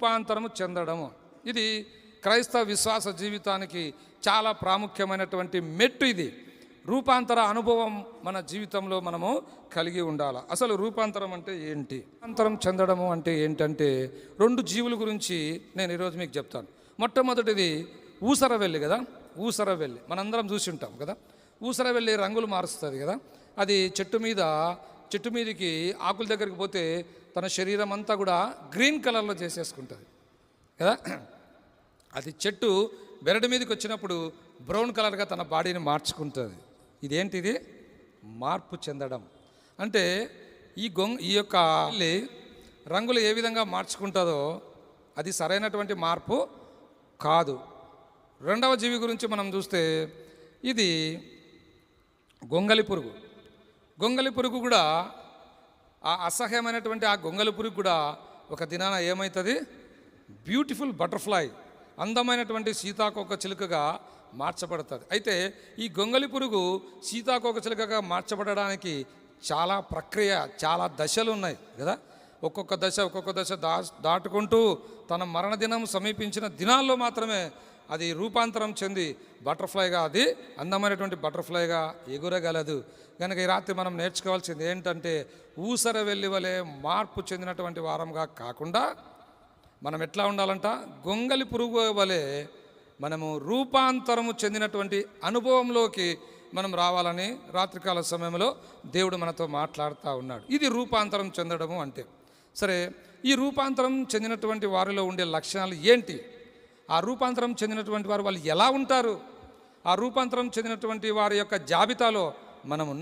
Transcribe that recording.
రూపాంతరము చెందడము. ఇది క్రైస్తవ విశ్వాస జీవితానికి చాలా ప్రాముఖ్యమైనటువంటి మెట్టు ఇది. రూపాంతర అనుభవం మన జీవితంలో మనము కలిగి ఉండాలి. అసలు రూపాంతరం అంటే ఏంటి? రూపాంతరం చెందడము అంటే ఏంటంటే రెండు జీవుల గురించి నేను ఈరోజు మీకు చెప్తాను. మొట్టమొదటిది ఊసర వెళ్ళి కదా? ఊసర వెళ్ళి మనందరం చూసి ఉంటాం కదా? ఊసర వెళ్ళి రంగులు మారుస్తుంది కదా? అది చెట్టు మీద చెట్టు మీదకి ఆకుల దగ్గరికి పోతే తన శరీరం అంతా కూడా గ్రీన్ కలర్లో చేసేసుకుంటుంది. కదా? అది చెట్టు బెరడు మీదకి వచ్చినప్పుడు బ్రౌన్ కలర్గా తన బాడీని మార్చుకుంటుంది. ఇదేంటిది? మార్పు చెందడం. అంటే ఈ గొంగ ఈ యొక్క రంగులు ఏ విధంగా మార్చుకుంటుందో అది సరైనటువంటి మార్పు కాదు. రెండవ జీవి గురించి మనం చూస్తే ఇది గొంగలి పురుగు. గొంగలి పురుగు కూడా ఆ అసహ్యమైనటువంటి ఆ గొంగలి పురుగు కూడా ఒక దినాన ఏమవుతుంది బ్యూటిఫుల్ బటర్ఫ్లై అందమైనటువంటి సీతాకోక చిలుకగా మార్చబడుతుంది. అయితే ఈ గొంగలి పురుగు సీతాకోక చిలుకగా మార్చబడడానికి చాలా ప్రక్రియ చాలా దశలు ఉన్నాయి కదా? ఒక్కొక్క దశ ఒక్కొక్క దశ దా దాటుకుంటూ తన మరణ దినం సమీపించిన దినాల్లో మాత్రమే అది రూపాంతరం చెంది బటర్ఫ్లైగా అది అందమైనటువంటి బటర్ఫ్లైగా ఎగురగలదు. కనుక ఈ రాత్రి మనం నేర్చుకోవాల్సింది ఏంటంటే ఊసర వెళ్ళి వలె మార్పు చెందినటువంటి వారంగా కాకుండా మనం ఎట్లా ఉండాలంట? గొంగలి పురుగు వలె మనము రూపాంతరము చెందినటువంటి అనుభవంలోకి మనం రావాలని రాత్రికాల సమయంలో దేవుడు మనతో మాట్లాడుతూ ఉన్నాడు. ఇది రూపాంతరం చెందడము అంటే. సరే ఈ రూపాంతరం చెందినటువంటి వారిలో ఉండే లక్షణాలు ఏంటి? ఆ రూపాంతరం చెందినటువంటి వారు వాళ్ళు ఎలా ఉంటారు? ఆ రూపాంతరం చెందినటువంటి వారి యొక్క జాబితాలో మనం ఉన్నాం